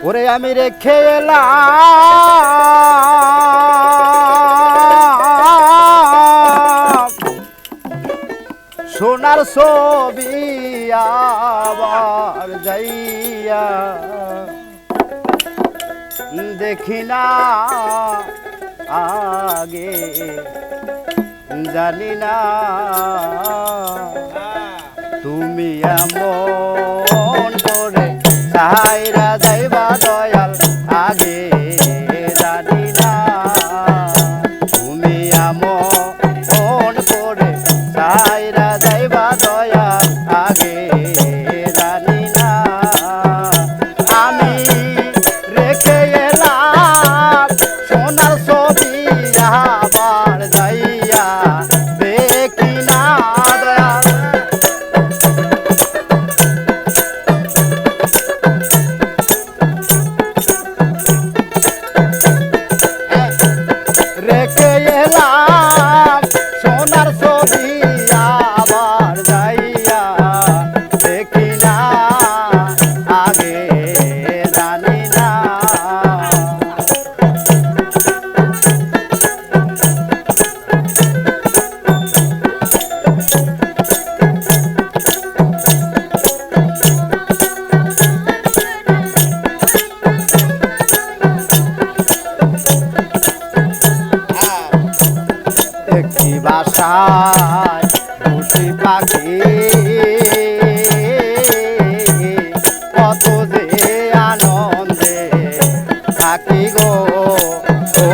ওরে আমি রেখে এলাম সোনার ছবি আবার যাইয়া দেখি না আগে জানি না হ্যাঁ। তুমি এমন চাই Maria. বাসায় খুশি পাখি। কত যে আনন্দে থাকি গো। ও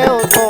没有错。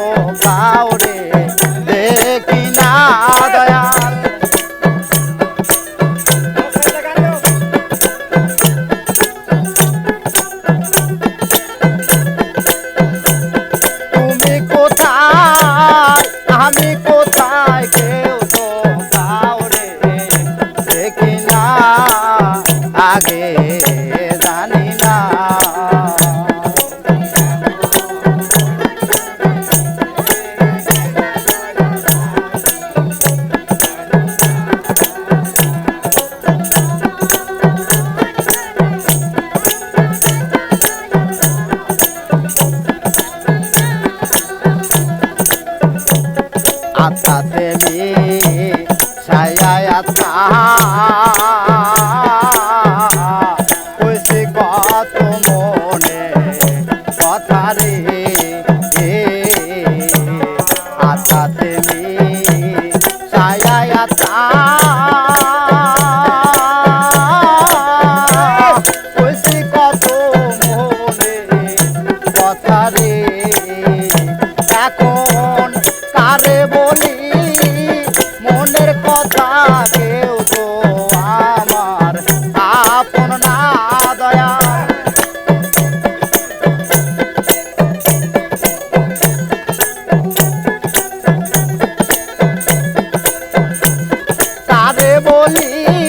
বলি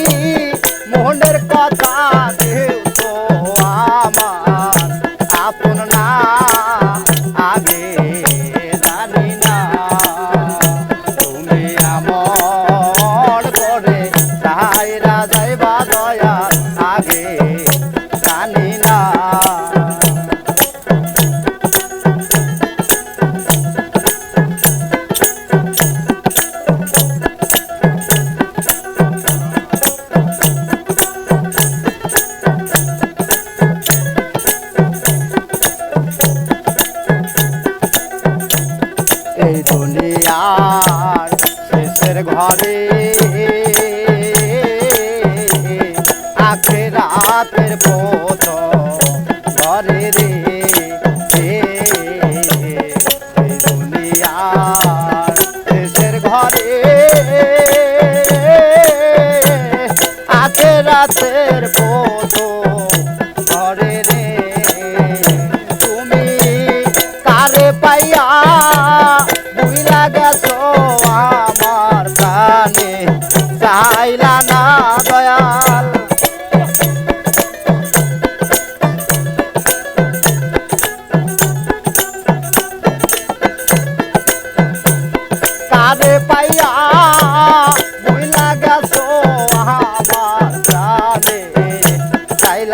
এই দুনিয়ার শেষের ঘরে আখেরাতের পথ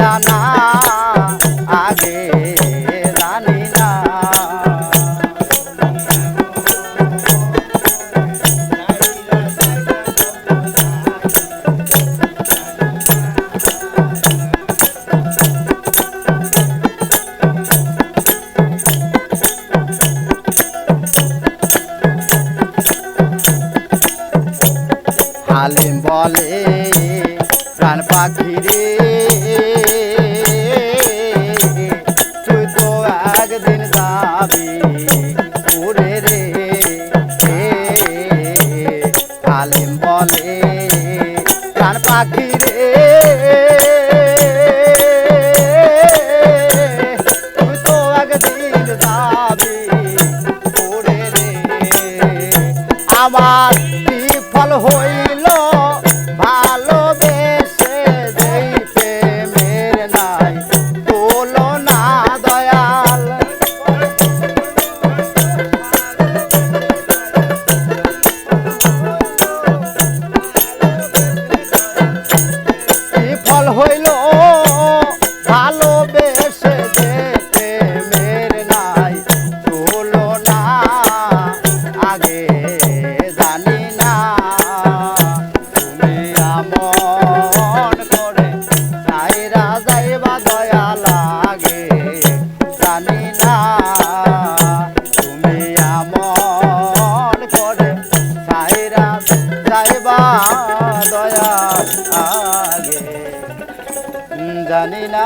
जाना आगे रानी ना হালিম বলে প্রাণ পাখিরে পাখি রে। তুই তো একদিন যাবি ওরে রে। আমার বিফল হইল? জানি না।